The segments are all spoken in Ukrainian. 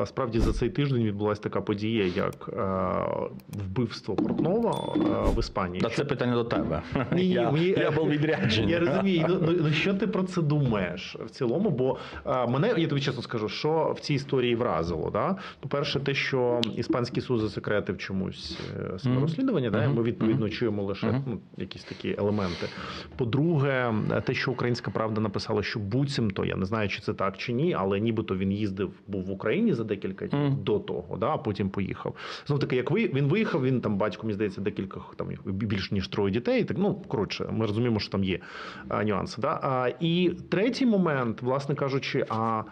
А Справді за цей тиждень відбулася така подія, як е, вбивство Портнова е, в Іспанії. Та це питання до тебе. Ні, я, мені- я був відряджений. Я розумію. Ну, ну, ну що ти про це думаєш в цілому? Бо е, мене, я тобі чесно скажу, що в цій історії вразило. Да? По-перше, те, що іспанський суд засекретив чомусь е, своє розслідування, да? ми відповідно Мгм. чуємо лише ну, якісь такі елементи. По-друге, те, що українська правда написала, що буцімто, я не знаю, чи це так чи ні, але нібито він їздив, був в Україні за декілька днів mm. до того, да? а потім поїхав. Знов таки, як ви він виїхав, він там батько, мені здається, декілька там більш ніж троє дітей. Так ну коротше, ми розуміємо, що там є а, нюанси. Да? А, і третій момент, власне кажучи, а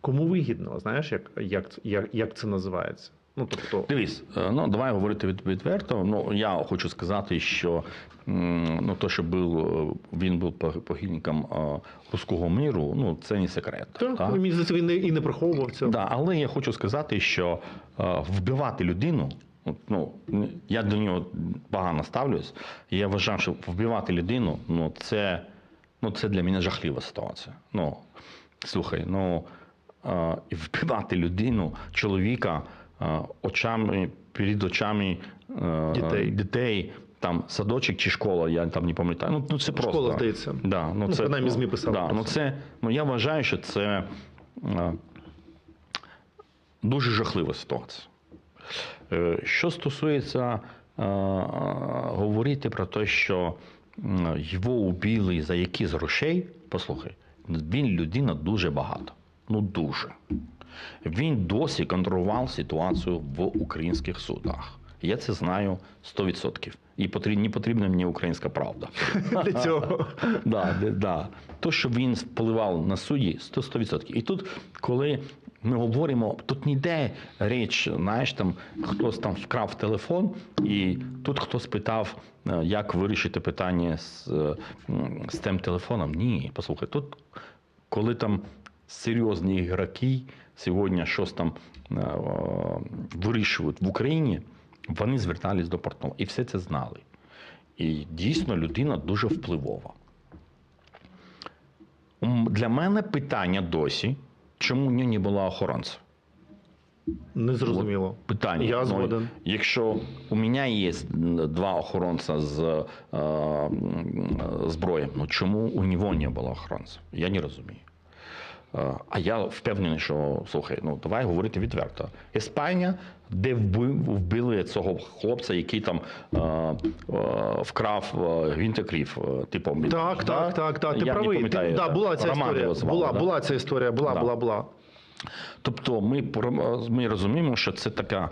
кому вигідно, знаєш, як, як, як, як це називається? Ну тобто, Дивись, е, ну давай говорити від, відверто. Ну я хочу сказати, що ну то, що був е, він був по- похильником е, руського миру, ну це не секрет. так, мені здається, він і не приховував цього. Да, але я хочу сказати, що вбивати людину. Ну, я до нього погано ставлюсь. Я вважаю, що вбивати людину ну, це, ну, це для мене жахлива ситуація. Ну, слухай, ну вбивати людину, чоловіка очами, перед очами е, Дітей. дітей, там садочок чи школа, я там не пам'ятаю. Ну, ну це просто. Школа, здається. Да, ну, Ну, це, принаймні, ЗМІ писали Да, ну, це. ну, я вважаю, що це е, дуже жахлива ситуація. Е, Що стосується е, е, говорити про те, що його убили за якісь грошей, послухай, він людина дуже багата. Ну дуже. Він досі контролював ситуацію в українських судах. Я це знаю 100%. І потріб- не потрібна мені українська правда. Для цього. Да, да. То, що він впливав на судді, 100%. 100%. І тут, коли ми говоримо, тут не йде річ, знаєш, там хтось там вкрав телефон, і тут хтось питав, е, як вирішити питання з, е, з тим телефоном. Ні, послухай, тут коли там серйозні ігроки сьогодні щось там е, е, вирішують в Україні, вони звертались до Портнова і все це знали. І дійсно людина дуже впливова. Для мене питання досі, чому в нього не було охоронця? Незрозуміло. Питання. Я Ну. Якщо у мене є два охоронця з е, м, зброї, ну чому у нього не було охоронця? Я не розумію. Е, А я впевнений, що слухай, ну давай говорити відверто. Іспанія, де вбили цього хлопця, який там е, е, вкрав е, гвинтокрів, е, ти? Так, да? так, так, так. Ти Я не правий. Ти, да, була ця Роман історія. звали, була, да? була ця історія, була, Да. була, була. Тобто ми, ми розуміємо, що це така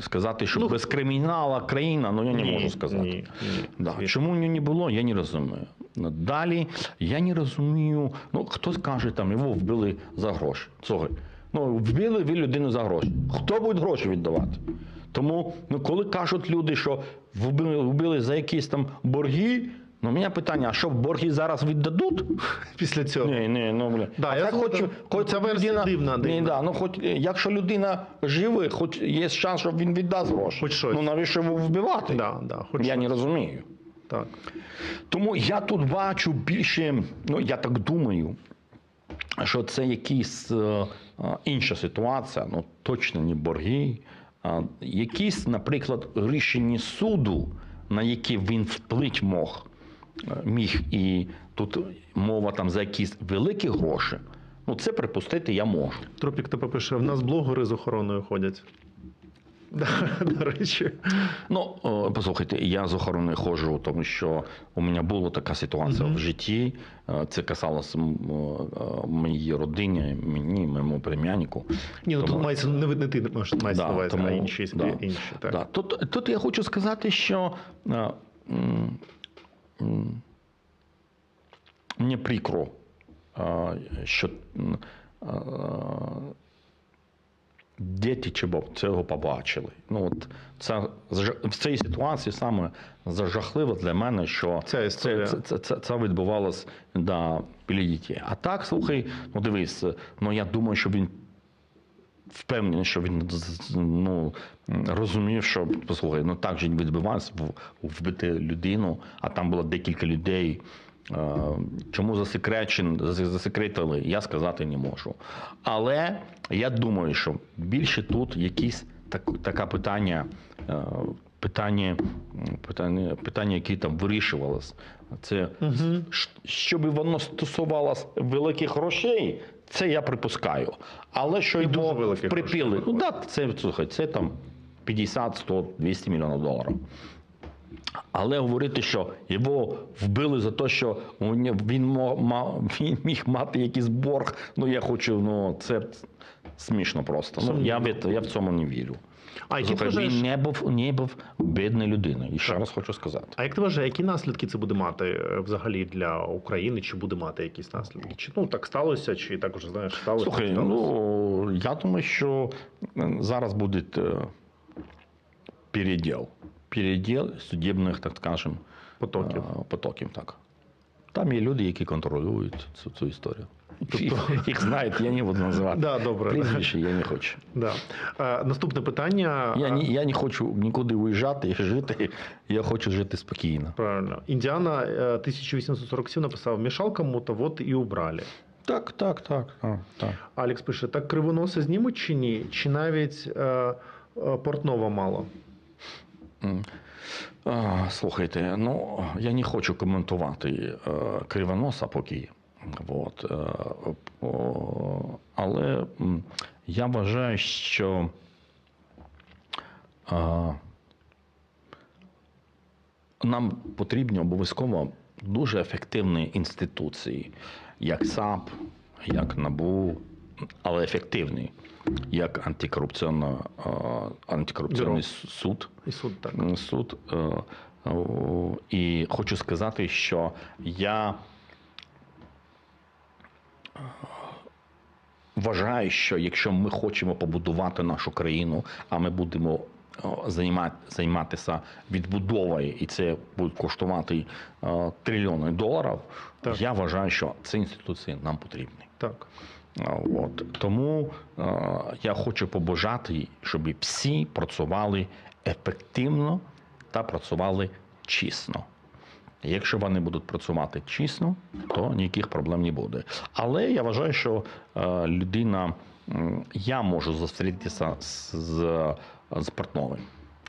сказати, що Ну, без кримінала країна, ну я не Ні, можу сказати. ні, ні, Да. Чому не було, я не розумію. Далі я не розумію. Ну, хтось каже, там його вбили за гроші. Слухай, ну вбили ви людину за гроші. Хто буде гроші віддавати? Тому, ну, коли кажуть люди, що вбили, вбили за якісь там борги, ну, у мене питання: а що борги зараз віддадуть? Після цього. Ні, ні, ну бля. Да, а я так згоден. хоч, хоч Ця людина, дивна, Ні, да, ну хоч е, якщо людина живе, хоч є шанс, що він віддасть гроші. Хоч щось. Ну навіщо його вбивати? Да, да, хоч я щось. не розумію. Так. Тому я тут бачу більше, ну я так думаю, що це якась е, е, інша ситуація, ну точно не борги. А якісь, наприклад, рішення суду, на які він вплить мог, е, міг, і тут мова там за якісь великі гроші, ну це припустити я можу. Тропік тебе пише: в нас блогери з охороною ходять. До речі. Ну, е, послухайте, я з охороною ходжу, тому що у мене була така ситуація в житті. Е, Це касалося е, моїй родині, мені, моєму племяннику. Ні, ну Тому- тут мається не, ти маєш мається Да, на увазі, тому- а інші, да, інші так. Да. Тут, тут я хочу сказати, що мені прикро, що діти чого цього побачили. Ну, от це, в цій ситуації саме зажахливо для мене, що історія. це, це, це, це відбувалось да, біля дітей. А так, слухай, ну дивись, ну я думаю, що він впевнений, що він ну, розумів, що послухай, ну так же відбувається вбити людину, а там було декілька людей. Е, Чому засекретили, я сказати не можу. Але я думаю, що більше тут якісь так, така питання, е, питання, питання, питання, які там вирішувалися. Це ш- щоб воно стосувалося великих грошей, це я припускаю. Але що його припіли, ну так, це слухай, це там 50, 100, 200 мільйонів доларів. Але говорити, що його вбили за те, що він, мо- ма- він міг мати якийсь борг. Ну я хочу, ну це смішно просто. Ну, я, в- я в цьому не вірю. А які ти вважаєш, він не був, не був бідною людиною. І ще раз хочу сказати. а як ти вважаєш, які наслідки це буде мати е, взагалі для України? Чи буде мати якісь наслідки? Чи ну так сталося, чи так уже знаєш, сталося? Слухай, сталося? ну я думаю, що зараз буде е, переділ. Переділ судебних, так скажемо, Потоків. е, потоків. Так. Там є люди, які контролюють цю, цю історію. Їх, їх знають, я не буду називати. Да, добре. Прізвище я не хочу. Да. Е, наступне питання. Я, Е, не, я не хочу нікуди виїжджати і жити. Я хочу жити спокійно. Правильно. Індіана е, 1847 написав: мішал кому-то, вот і убрали. Так, так, так. так, так. Алекс пише: так кривоноси знімуть чи ні? Чи навіть е, е, портнова мало? Слухайте, ну я не хочу коментувати е, кривоноса поки. От, е, але я вважаю, що нам потрібні обов'язково дуже ефективні інституції, як САП, як НАБУ, але ефективні, як антикорупційна, е, антикорупційний суд. І суд так. Суд. е, І хочу сказати, що я е, вважаю, що якщо ми хочемо побудувати нашу країну, а ми будемо займатися відбудовою, і це буде коштувати е, трильйони доларів, Так. я вважаю, що ці інституції нам потрібні. Так. От. Тому е, я хочу побажати, щоб всі працювали ефективно та працювали чесно. Якщо вони будуть працювати чесно, то ніяких проблем не буде. Але я вважаю, що е, людина, я можу зустрітися з, з, з партнером,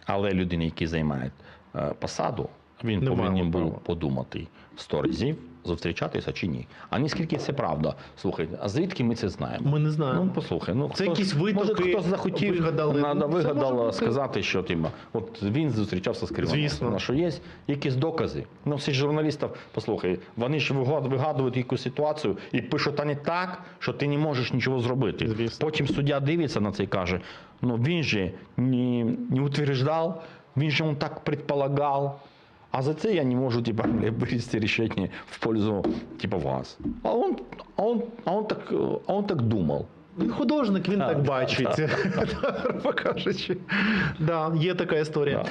але людина, яка займає е, посаду, він Не повинен був права. подумати сто разів, зустрічатися чи ні. А наскільки це правда? Слухайте, а звідки ми це знаємо? Ми не знаємо. Ну, послухай, ну Це хто- якісь може, витоки хтось захотів вигадали. на- може вигадало сказати, що типа, от він зустрічався з Кривоносом. Звісно. Що є якісь докази. Ну, всі журналістів, послухай, вони ж вигадують якусь ситуацію і пишуть не так, що ти не можеш нічого зробити. Звісно. Потім суддя дивиться на це і каже: ну він же не, не утверждав, він же он так предполагав. А за це я не можу типа, вирішити рішення в пользу типа, вас. А он, а он, а он, так, а он так думав. Він художник, він Так, так бачить. Кажучи. Да, є така історія.